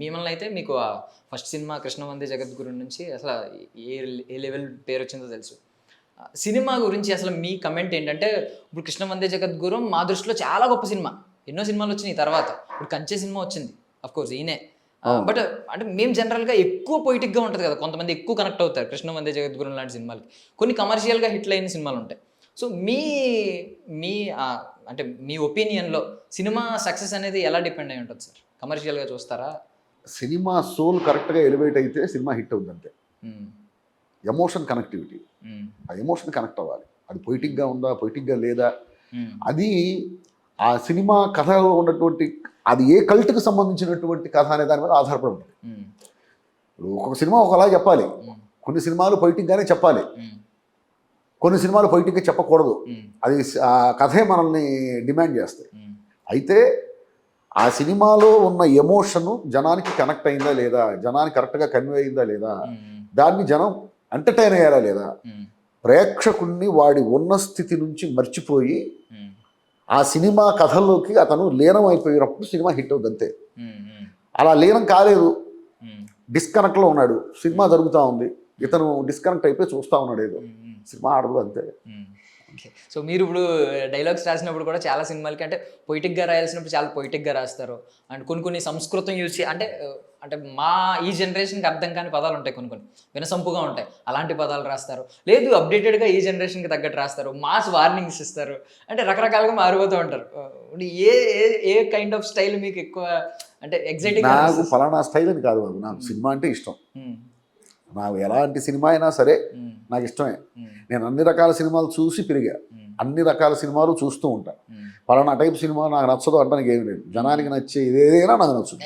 మిమ్మల్ని అయితే మీకు ఫస్ట్ సినిమా కృష్ణవందే జగద్గురు నుంచి అసలు ఏ ఏ లెవెల్ పేరు వచ్చిందో తెలుసు. సినిమా గురించి అసలు మీ కమెంట్ ఏంటంటే ఇప్పుడు కృష్ణవందే జగద్గురు మా దృష్టిలో చాలా గొప్ప సినిమా. ఎన్నో సినిమాలు వచ్చినాయి తర్వాత. ఇప్పుడు కంచె సినిమా వచ్చింది. అఫ్ కోర్స్ ఈయనే. బట్ అంటే మేము జనరల్గా ఎక్కువ పొయిటిక్గా ఉంటుంది కదా. కొంతమంది ఎక్కువ కనెక్ట్ అవుతారు కృష్ణవందే జగద్గురు లాంటి సినిమాలకి. కొన్ని కమర్షియల్గా హిట్ అయిన సినిమాలు ఉంటాయి. సో మీ మీ అంటే మీ ఒపీనియన్లో సినిమా సక్సెస్ అనేది ఎలా డిపెండ్ అయి ఉంటుంది సార్? కమర్షియల్గా చూస్తారా? సినిమా సోల్ కరెక్ట్గా ఎలివేట్ అయితే సినిమా హిట్ అవుతుంది అంతే మ్మ్. Emotion connectivity. ఆ ఎమోషన్ కనెక్ట్ అవ్వాలి అది పొయిటిక్గా ఉందా పొయిటిక్గా లేదా. అది ఆ సినిమా కథలో ఉన్నటువంటి అది ఏ కల్ట్కి సంబంధించినటువంటి కథ అనే దాని మీద ఆధారపడి ఉంటుంది. ఇప్పుడు ఒక్కొక్క సినిమా ఒకలా చెప్పాలి. కొన్ని సినిమాలు పొయిటిక్గానే చెప్పాలి. కొన్ని సినిమాలు పొయిటిక్గా చెప్పకూడదు. అది ఆ కథే మనల్ని డిమాండ్ చేస్తాయి. అయితే ఆ సినిమాలో ఉన్న ఎమోషను జనానికి కనెక్ట్ అయిందా లేదా జనానికి కరెక్ట్గా కన్వే అయిందా లేదా. దాన్ని జనం ఎంటర్టైన్ అయ్యారా లేదా. ప్రేక్షకుణ్ణి వాడి ఉన్న స్థితి నుంచి మర్చిపోయి. ఆ సినిమా కథల్లోకి అతను లీనం అయిపోయినప్పుడు సినిమా హిట్ అవుతుంది అంతే. అలా లీనం కాలేదు. డిస్కనెక్ట్లో ఉన్నాడు సినిమా జరుగుతూ ఉంది ఇతను డిస్కనెక్ట్ అయిపోయి చూస్తూ ఉన్నాడు ఏదో. సినిమా ఆడదు అంతే ఓకే సో మీరు ఇప్పుడు డైలాగ్స్ రాసినప్పుడు కూడా చాలా సినిమాలకి అంటే పొయిటిక్గా రాయాల్సినప్పుడు చాలా పొయిటిక్గా రాస్తారు. అండ్ కొన్ని కొన్ని సంస్కృతం యూజ్ చే అంటే ఆ, అంటే మా ఈ జనరేషన్కి అర్థం కాని పదాలు ఉంటాయి కొన్ని కొన్ని. వినసొంపుగా ఉంటాయి. అలాంటి పదాలు రాస్తారు. లేదు అప్డేటెడ్గా ఈ జనరేషన్కి తగ్గట్టు రాస్తారు. మాస్ వార్నింగ్స్ ఇస్తారు. అంటే రకరకాలుగా మారిపోతూ ఉంటారు. ఇప్పుడు ఏ ఏ- కైండ్ ఆఫ్ స్టైల్ మీకు ఎక్కువ అంటే ఎగ్జైటింగ్ నాకు ఫలానా స్టైల్ అని కాదు నాకు సినిమా అంటే ఇష్టం. నాకు ఎలాంటి సినిమా అయినా సరే నాకు ఇష్టమే. నేను అన్ని రకాల సినిమాలు చూసి పెరిగా. అన్ని రకాల సినిమాలు చూస్తూ ఉంటా. పలానా టైప్ సినిమా నాకు నచ్చదు అంటానికి ఏమి లేదు. జనానికి నచ్చే ఏదైనా నాకు నచ్చుతుంది.